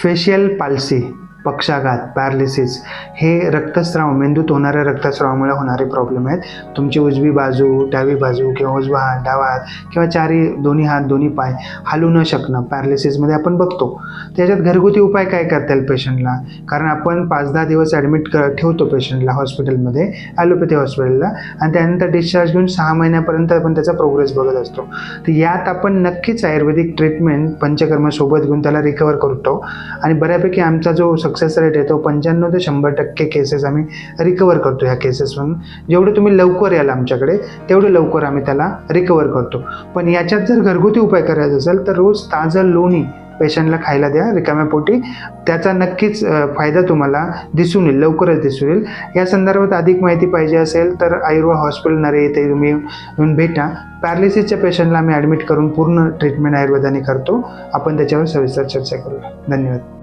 facial palsy. पक्षाघात paralysis हे रक्तस्राव मेंदूत होणाऱ्या रक्तस्रावामुळे होणारे प्रॉब्लेम आहेत. तुमची उजवी बाजू डावी बाजू किंवा उजवा हात डावा हात किंवा चारी दोन्ही हात दोन्ही पाय हलू न शकणं पॅरालिसिसमध्ये आपण बघतो. त्याच्यात घरगुती उपाय काय करता येईल पेशंटला कारण आपण पाच दहा दिवस ॲडमिट कर ठेवतो पेशंटला हॉस्पिटलमध्ये ॲलोपॅथी हॉस्पिटलला आणि त्यानंतर डिस्चार्ज घेऊन सहा महिन्यापर्यंत आपण त्याचा प्रोग्रेस बघत असतो. तर यात आपण नक्कीच आयुर्वेदिक ट्रीटमेंट पंचकर्म सोबत घेऊन त्याला रिकवर करतो. आणि बऱ्यापैकी आमचा जो सक्सेस रेट येतो पंच्याण्णव ते शंभर टक्के केसेस आम्ही रिकवर करतो ह्या केसेसमधून जेवढे तुम्ही लवकर याल आमच्याकडे तेवढे लवकर आम्ही त्याला रिकवर करतो. पण याच्यात जर घरगुती उपाय करायचा असेल तर रोज ताजं लोणी पेशंटला खायला द्या रिकाम्या पोटी. त्याचा नक्कीच फायदा तुम्हाला दिसून येईल लवकरच दिसून येईल. या संदर्भात अधिक माहिती पाहिजे असेल तर आयुर्वा हॉस्पिटल नरे येथे तुम्ही येऊन भेटा. पॅरालिसिसच्या पेशंटला आम्ही ॲडमिट करून पूर्ण ट्रीटमेंट आयुर्वेदाने करतो. आपण त्याच्यावर सविस्तर चर्चा करूया. धन्यवाद.